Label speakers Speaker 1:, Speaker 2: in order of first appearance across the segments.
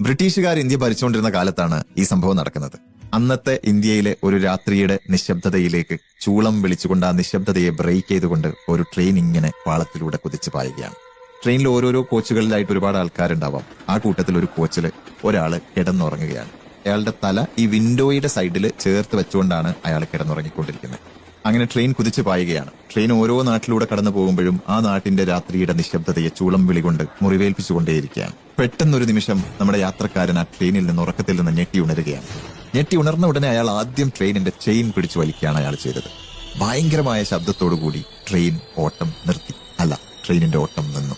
Speaker 1: ബ്രിട്ടീഷുകാർ ഇന്ത്യ ഭരിച്ചുകൊണ്ടിരുന്ന കാലത്താണ് ഈ സംഭവം നടക്കുന്നത്. അന്നത്തെ ഇന്ത്യയിലെ ഒരു രാത്രിയുടെ നിശബ്ദതയിലേക്ക് ചൂളം വിളിച്ചുകൊണ്ട് ആ നിശബ്ദതയെ ബ്രേക്ക് ചെയ്തുകൊണ്ട് ഒരു ട്രെയിൻ ഇങ്ങനെ പാളത്തിലൂടെ കുതിച്ചു പായുകയാണ്. ട്രെയിനിൽ ഓരോരോ കോച്ചുകളിലായിട്ട് ഒരുപാട് ആൾക്കാരുണ്ടാവാം. ആ കൂട്ടത്തിൽ ഒരു കോച്ചിൽ ഒരാൾ കിടന്നുറങ്ങുകയാണ്. അയാളുടെ തല ഈ വിൻഡോയുടെ സൈഡിൽ ചേർത്ത് വെച്ചുകൊണ്ടാണ് അയാൾ കിടന്നുറങ്ങിക്കൊണ്ടിരിക്കുന്നത്. അങ്ങനെ ട്രെയിൻ കുതിച്ചു പായുകയാണ്. ട്രെയിൻ ഓരോ നാട്ടിലൂടെ കടന്നു പോകുമ്പോഴും ആ നാട്ടിന്റെ രാത്രിയുടെ നിശബ്ദതയെ ചൂളം വിളികൊണ്ട് മുറിവേൽപ്പിച്ചുകൊണ്ടേയിരിക്കുകയാണ്. പെട്ടെന്നൊരു നിമിഷം നമ്മുടെ യാത്രക്കാരൻ ആ ട്രെയിനിൽ നിന്ന് ഉറക്കത്തിൽ നിന്ന് ഞെട്ടി ഉണരുകയാണ്. ഞെട്ടി ഉണർന്ന ഉടനെ അയാൾ ആദ്യം ട്രെയിനിന്റെ ചെയിൻ പിടിച്ചു വലിക്കുകയാണ് അയാൾ ചെയ്തത്. ഭയങ്കരമായ ശബ്ദത്തോടുകൂടി ട്രെയിൻ ഓട്ടം നിർത്തി. അല്ല ട്രെയിനിന്റെ ഓട്ടം നിന്നു.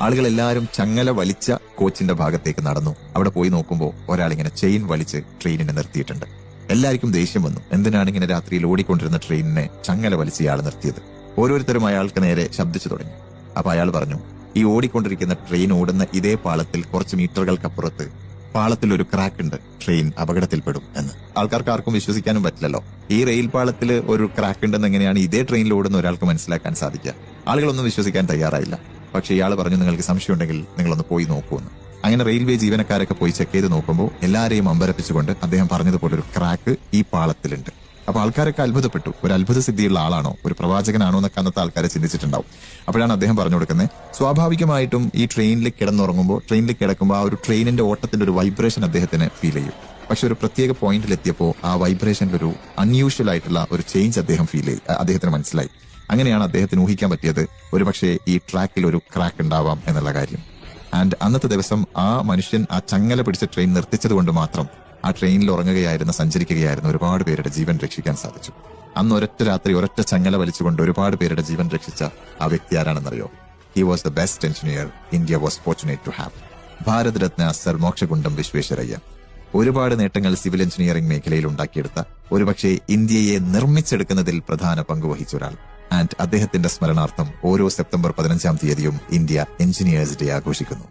Speaker 1: ആളുകൾ എല്ലാവരും ചങ്ങല വലിച്ച കോച്ചിന്റെ ഭാഗത്തേക്ക് നടന്നു. അവിടെ പോയി നോക്കുമ്പോൾ ഒരാളിങ്ങനെ ചെയിൻ വലിച്ച് ട്രെയിനിനെ നിർത്തിയിട്ടുണ്ട്. എല്ലാവർക്കും ദേഷ്യം വന്നു. എന്തിനാണ് ഇങ്ങനെ രാത്രിയിൽ ഓടിക്കൊണ്ടിരുന്ന ട്രെയിനിനെ ചങ്ങല വലിച്ച് ഇയാൾ നിർത്തിയത്? ഓരോരുത്തരും അയാൾക്ക് നേരെ ശബ്ദിച്ചു തുടങ്ങി. അപ്പൊ അയാൾ പറഞ്ഞു ഈ ഓടിക്കൊണ്ടിരിക്കുന്ന ട്രെയിൻ ഓടുന്ന ഇതേ പാളത്തിൽ കുറച്ച് മീറ്ററുകൾക്കപ്പുറത്ത് പാളത്തിൽ ഒരു ക്രാക്ക് ഉണ്ട്. ട്രെയിൻ അപകടത്തിൽപ്പെടും എന്ന്. ആൾക്കാർക്ക് ആർക്കും വിശ്വസിക്കാനും പറ്റില്ലല്ലോ. ഈ റെയിൽ പാളത്തിൽ ഒരു ക്രാക്ക് ഉണ്ടെന്ന് എങ്ങനെയാണ് ഇതേ ട്രെയിനിൽ ഓടുന്ന ഒരാൾക്ക് മനസ്സിലാക്കാൻ സാധിക്കുക? ആളുകളൊന്നും വിശ്വസിക്കാൻ തയ്യാറായില്ല. പക്ഷെ ഇയാൾ പറഞ്ഞു നിങ്ങൾക്ക് സംശയമുണ്ടെങ്കിൽ നിങ്ങളൊന്ന് പോയി നോക്കൂന്ന് അങ്ങനെ റെയിൽവേ ജീവനക്കാരൊക്കെ പോയി ചെക്ക് ചെയ്ത് നോക്കുമ്പോൾ എല്ലാരെയും അമ്പരപ്പിച്ചുകൊണ്ട് അദ്ദേഹം പറഞ്ഞതുപോലെ ഒരു ക്രാക്ക് ഈ പാളത്തിലുണ്ട്. അപ്പൊ ആൾക്കാരൊക്കെ അത്ഭുതപ്പെട്ടു. ഒരു അത്ഭുത സിദ്ധിയുള്ള ആളാണോ? ഒരു പ്രവാചകനാണോ എന്നൊക്കെ അന്നത്തെ ആൾക്കാരെ ചിന്തിച്ചിട്ടുണ്ടാവും. അപ്പോഴാണ് അദ്ദേഹം പറഞ്ഞു കൊടുക്കുന്നത് സ്വാഭാവികമായിട്ടും ഈ ട്രെയിനിൽ കിടന്നുറങ്ങുമ്പോൾ ട്രെയിനിൽ കിടക്കുമ്പോൾ ആ ഒരു ട്രെയിനിന്റെ ഓട്ടത്തിന്റെ ഒരു വൈബ്രേഷൻ അദ്ദേഹത്തിന് ഫീൽ ചെയ്യും. പക്ഷെ ഒരു പ്രത്യേക പോയിന്റിൽ എത്തിയപ്പോൾ ആ വൈബ്രേഷനിൽ ഒരു അൺയൂഷ്വൽ ആയിട്ടുള്ള ഒരു ചേഞ്ച് അദ്ദേഹം ഫീൽ ചെയ്യും അദ്ദേഹത്തിന് മനസ്സിലായി. അങ്ങനെയാണ് അദ്ദേഹത്തിന് ഊഹിക്കാൻ പറ്റിയത് ഒരുപക്ഷെ ഈ ട്രാക്കിൽ ഒരു ക്രാക്ക് ഉണ്ടാവാം എന്നുള്ള കാര്യം. ആൻഡ് അന്നത്തെ ദിവസം ആ മനുഷ്യൻ ആ ചങ്ങല പിടിച്ച ട്രെയിൻ നിർത്തിച്ചത് കൊണ്ട് മാത്രം ആ ട്രെയിനിൽ ഉറങ്ങുകയായിരുന്ന സഞ്ചരിക്കുകയായിരുന്ന ഒരുപാട് പേരുടെ ജീവൻ രക്ഷിക്കാൻ സാധിച്ചു. അന്ന് ഒരൊറ്റ രാത്രി ഒരൊറ്റ ചങ്ങല വലിച്ചുകൊണ്ട് ഒരുപാട് പേരുടെ ജീവൻ രക്ഷിച്ച ആ വ്യക്തി ആരാണെന്നറിയോ? He was the best engineer India was fortunate to have Bharat Ratna sir Mokshagundam Visvesvaraya. ഒരുപാട് നേട്ടങ്ങൾ സിവിൽ എഞ്ചിനീയറിംഗ് മേഖലയിൽ ഉണ്ടാക്കിയെടുത്ത ഒരുപക്ഷെ ഇന്ത്യയെ നിർമ്മിച്ചെടുക്കുന്നതിൽ പ്രധാന പങ്ക് വഹിച്ച ഒരാൾ. ആൻഡ് അദ്ദേഹത്തിന്റെ സ്മരണാർത്ഥം ഓരോ സെപ്റ്റംബർ പതിനഞ്ചാം തീയതിയും ഇന്ത്യ എഞ്ചിനീയേഴ്സ് ഡേ ആഘോഷിക്കുന്നു.